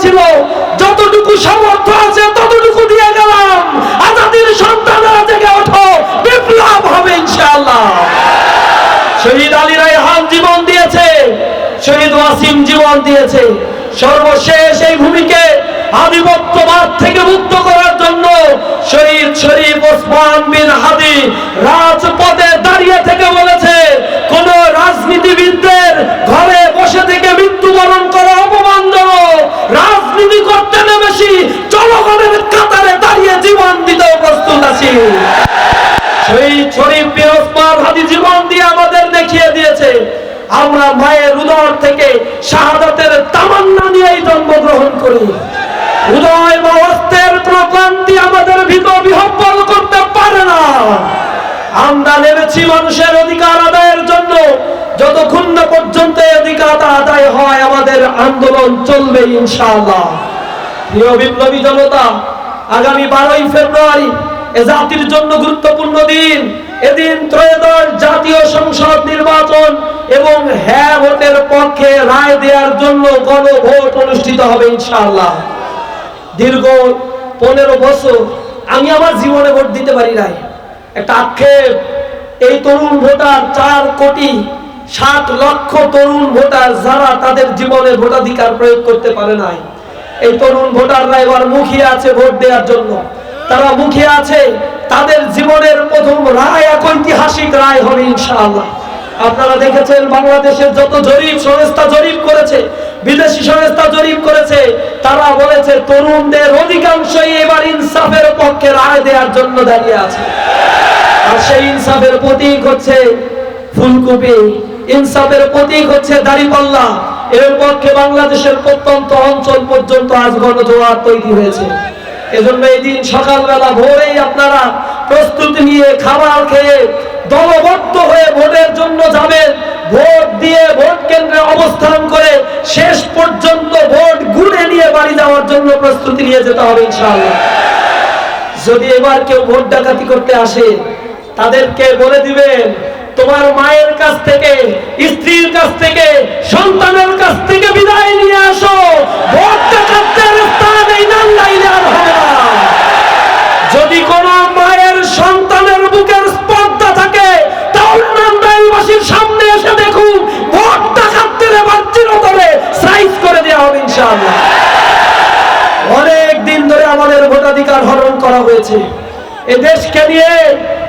বলেছিল যতটুকু সামর্থ্য আছে ততটুকু দিয়ে গেলাম। আজাদির সন্তানরা জেগে ওঠো, বিপ্লব হবে ইনশাআল্লাহ। শহীদ আলী রায়হান জীবন দিয়েছে, শহীদ ওয়াসিম জীবন দিয়েছে। সর্বশেষ এই ভূমিকে আধিপত্যবাদ থেকে মুক্ত করার জন্য শহীদ শরীফ ওসমান বিন হাদি রাজপথে দাঁড়িয়ে থেকে বলেছে কোন রাজনীতিবিদদের ঘরে বসে থেকে মৃত্যুবরণ করা অপমানজনক রাজনীতি করতে নেমেছি জনগণের কাতারে দাঁড়িয়ে জীবন দিতেও প্রস্তুত আছি শহীদ শরীফ বিন ওসমান হাদি জীবন দিয়ে আমাদের দেখিয়ে দিয়েছে আমরা মায়ের উদর থেকে শাহাদাতের তামান্না নিয়েই জন্মগ্রহণ করি। উদয় বা অস্ত্রের কোনো ক্লান্তি আমাদের ভিত বিহব্বল করতে পারে না। আমরা নেমেছি মানুষের অধিকার আদায়ের জন্য। যতক্ষণ না পর্যন্ত অধিকার আদায় হয়, আমাদের আন্দোলন চলবে ইনশাআল্লাহ। প্রিয় বিপ্লবী জনতা, আগামী বারোই ফেব্রুয়ারি এ জাতির জন্য গুরুত্বপূর্ণ দিন। এদিন ত্রয়োদশ জাতীয় সংসদ নির্বাচন এবং হ্যাঁ ভোটের পক্ষে রায় দেওয়ার জন্য গণভোট অনুষ্ঠিত হবে ইনশাআল্লাহ। দীর্ঘ পনেরো বছর আমি আমার জীবনে ভোট দিতে পারি নাই। একটা আক্ষেপ, এই তরুণ ভোটার চার কোটি ষাট লক্ষ তরুণ ভোটার যারা তাদের জীবনে ভোটাধিকার প্রয়োগ করতে পারে নাই। এই তরুণ ভোটাররা এবার মুখিয়ে আছে ভোট দেওয়ার জন্য। তারা মুখিয়ে আছে তাদের জীবনের প্রথম রায়, এক ঐতিহাসিক রায় হবে ইনশাআল্লাহ। আপনারা দেখেছেন বাংলাদেশের যত জরিপ, সংস্থা জরিপ করেছে, বিদেশি সংস্থা জরিপ করেছে, তারা বলেছে তরুণদের অধিকাংশই এবার ইনসাফের পক্ষে রায় দেওয়ার জন্য দাঁড়িয়ে আছে। আর সেই ইনসাফের প্রতীক হচ্ছে ফুলকপি। ইনসাফের প্রতীক হচ্ছে দাড়িপাল্লা। এর পক্ষে বাংলাদেশের প্রত্যন্ত অঞ্চল পর্যন্ত আজ গণজোয়ার তৈরি হয়েছে। এজন্য এই দিন সকালবেলা ভোরেই আপনারা প্রস্তুতি নিয়ে খাবার খেয়ে দলবদ্ধ হয়ে ভোটের জন্য যাবে, ভোট দিয়ে ভোট কেন্দ্রে অবস্থান করে শেষ পর্যন্ত ভোট গুনে নিয়ে বাড়ি যাওয়ার জন্য প্রস্তুতি নিয়ে যেতে হবে ইনশাআল্লাহ। যদি এবার কেউ ভোট ডাকাতি করতে আসে, তাদেরকে বলে দিবেন, তোমার মায়ের কাছ থেকে, স্ত্রীর কাছ থেকে হয়েছে। এ দেশকে নিয়ে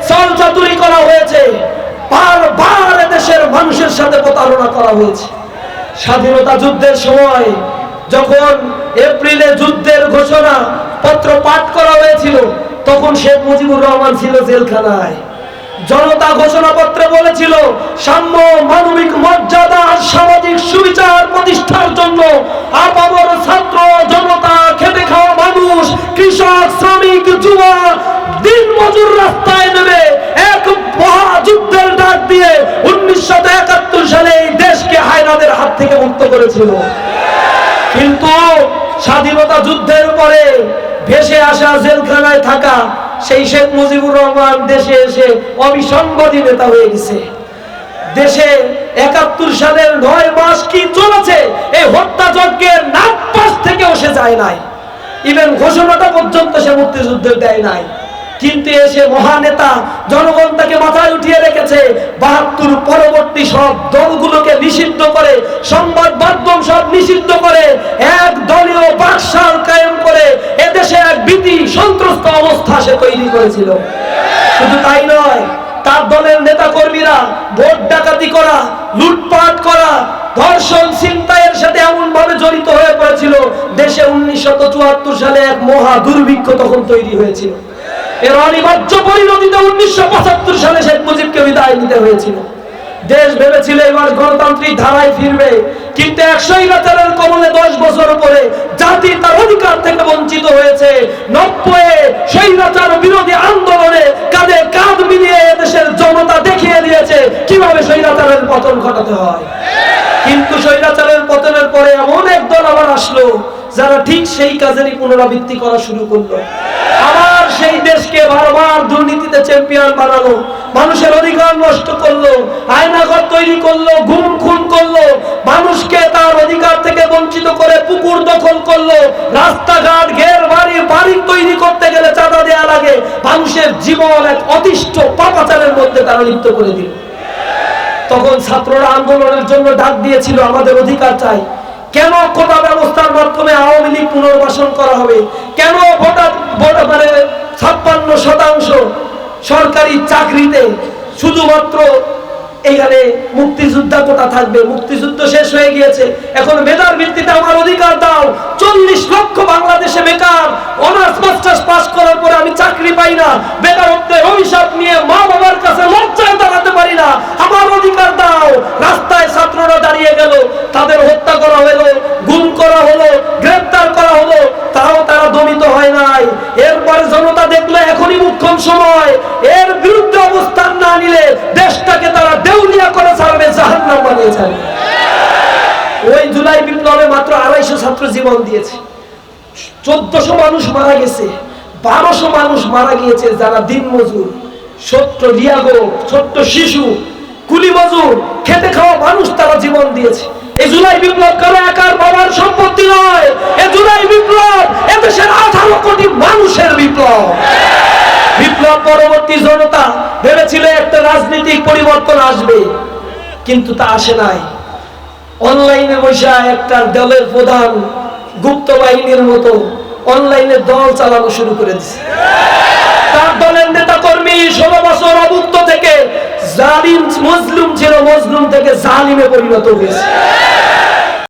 চল চাতুরি করা হয়েছে। বারবার দেশের মানুষের সাথে প্রতারণা করা হয়েছে। স্বাধীনতা যুদ্ধের সময় যখন এপ্রিলে যুদ্ধের ঘোষণা পত্র পাঠ করা হয়েছিল, তখন শেখ মুজিবুর রহমান ছিল জেলখানায়। জনতা ঘোষণাপত্রে বলেছিল, সাম্য মানবিক মর্যাদা আর সামাজিক সুবিচার প্রতিষ্ঠার জন্য আপামর ছাত্র জনতা খেটে খাওয়া মানুষ কৃষক, শ্রমিক যুবা দিন মজুর রাস্তায় নেমে এক মহাযুদ্ধের ডাক দিয়ে উনিশশো একাত্তর সালে এই দেশকে হায়নাদের হাত থেকে মুক্ত করেছিল। কিন্তু স্বাধীনতা যুদ্ধের পরে ভেসে আসা জেলখানায় থাকা সেই শেখ মুজিবুর রহমান দেশে এসে অবিসংবাদী নেতা হয়ে গেছে। দেশে একাত্তর সালের নয় মাস কি চলেছে, এই হত্যাযজ্ঞের নাক পাশ থেকেও সে যায় নাই। ইভেন ঘোষণাটা পর্যন্ত সে মুক্তিযুদ্ধের দেয় নাই। কিন্তু এসে মহানেতা জনগণ তাকে মাথায় উঠিয়ে রেখেছে, বাহাত্তর পরবর্তী সব দলগুলোকে নিষিদ্ধ করে, সংবাদ মাধ্যম সব নিষিদ্ধ করে, এক দলীয় বাকশাল কায়েম করে এদেশে এক ভীতি সন্ত্রস্ত অবস্থা সে তৈরি করেছিল। শুধু তাই নয়, তার দলের নেতা কর্মীরা ভোট ডাকাতি করা, লুটপাট করা, ধর্ষণ ছিনতাইয়ের সাথে এমন ভাবে জড়িত হয়ে পড়েছিল, দেশে উনিশশো চুয়াত্তর সালে এক মহা দুর্ভিক্ষ তখন তৈরি হয়েছিল। এর অনিবার্য পরিণতিতে উনিশশো পঁচাত্তর সালে শেখ মুজিবকে বিদায় নিতে হয়েছিল। দেশ ভেবেছিল এবার গণতান্ত্রিক ধারায় ফিরবে, কিন্তু একশোই রাজারের কবলে দশ বছর পরে জাতি তার অধিকার থেকে বঞ্চিত হয়েছে। নব্বই স্বৈরাচার বিরোধী আন্দোলনে স্বৈরাচারের পতন ঘটাতে হয়। কিন্তু স্বৈরাচারের পতনের পরে এমন এক দল আবার আসলো, যারা ঠিক সেই কাজেরই পুনরাবৃত্তি করা শুরু করল। আবার সেই দেশকে বারবার দুর্নীতিতে চ্যাম্পিয়ন বানালো, মানুষের অধিকার নষ্ট করল, আয়নাঘর তৈরি করল গুম খুন করল, মানুষকে তার অধিকার থেকে বঞ্চিত করে পুকুর দখল করল, রাস্তাঘাট, ঘের বাড়ি বাড়ি তৈরি করতে গেলে চাঁদা দেয়া লাগে মানুষের জীবন এক অতিষ্ঠ পাপাচারের মধ্যে তারা লিপ্ত করে দিল। তখন ছাত্ররা আন্দোলনের জন্য ডাক দিয়েছিল, আমাদের অধিকার চাই। কেন কোটা ব্যবস্থার মাধ্যমে আওয়ামী লীগ পুনর্বাসন করা হবে? কেন মানে ছাপ্পান্ন শতাংশ সরকারি চাকরিতে শুধুমাত্র এখানে মুক্তিযোদ্ধা কোটা থাকবে? মুক্তিযুদ্ধ শেষ হয়ে গিয়েছে। এখন মেধার ভিত্তিতে আমার অধিকার দাও। চল্লিশ লক্ষ বাংলাদেশে বেকার, অনার্স, মাস্টার্স পাস করার পরে আমি চাকরি পাই না। বেকারত্বের অভিশাপ নিয়ে মা বাবার কাছে লজ্জায় দাঁড়াতে পারি না। আমার অধিকার দাও রাস্তায় ছাত্ররা দাঁড়িয়ে গেল তাদের হত্যা করা হলো গুম করা হলো গ্রেফতার করা হলো তাও তারা দমিত হয় নাই এরপরে জনতা দেখলে এখনই মুখ্যম সময় এর বিরুদ্ধে নিলে দেশটাকে তারা দেউলিয়া করে ছাড়বে, জাহান্নাম বানিয়ে ছাড়বে। ওই জুলাই বিপ্লবে মাত্র আড়াইশো ছাত্র জীবন দিয়েছে। চোদ্দশো মানুষ মারা গেছে, বারোশো মানুষ মারা গিয়েছে, যারা দিন মজুর, ছোট্ট রিয়াগো ছোট্ট শিশু, কুলি মজুর, খেতে খাওয়া মানুষ তারা জীবন দিয়েছে। এই জুলাই বিপ্লব কারও একার বাবার সম্পত্তি নয়। এ জুলাই বিপ্লব এদেশের আঠারো কোটি বিপ্লব বিপ্লব পরবর্তী জনতা ভেবেছিল একটা রাজনৈতিক পরিবর্তন আসবে, কিন্তু তা আসে নাই। অনলাইনে বসে একটা দলের প্রধান গুপ্ত বাহিনীর মতো অনলাইনে দল চালানো শুরু করে দিছে। তার দলের নেতা কর্মী ষোলো বছর অভুক্ত থেকে জালিম মজলুম ছিল মজলুম থেকে জালিমে পরিণত হয়েছে।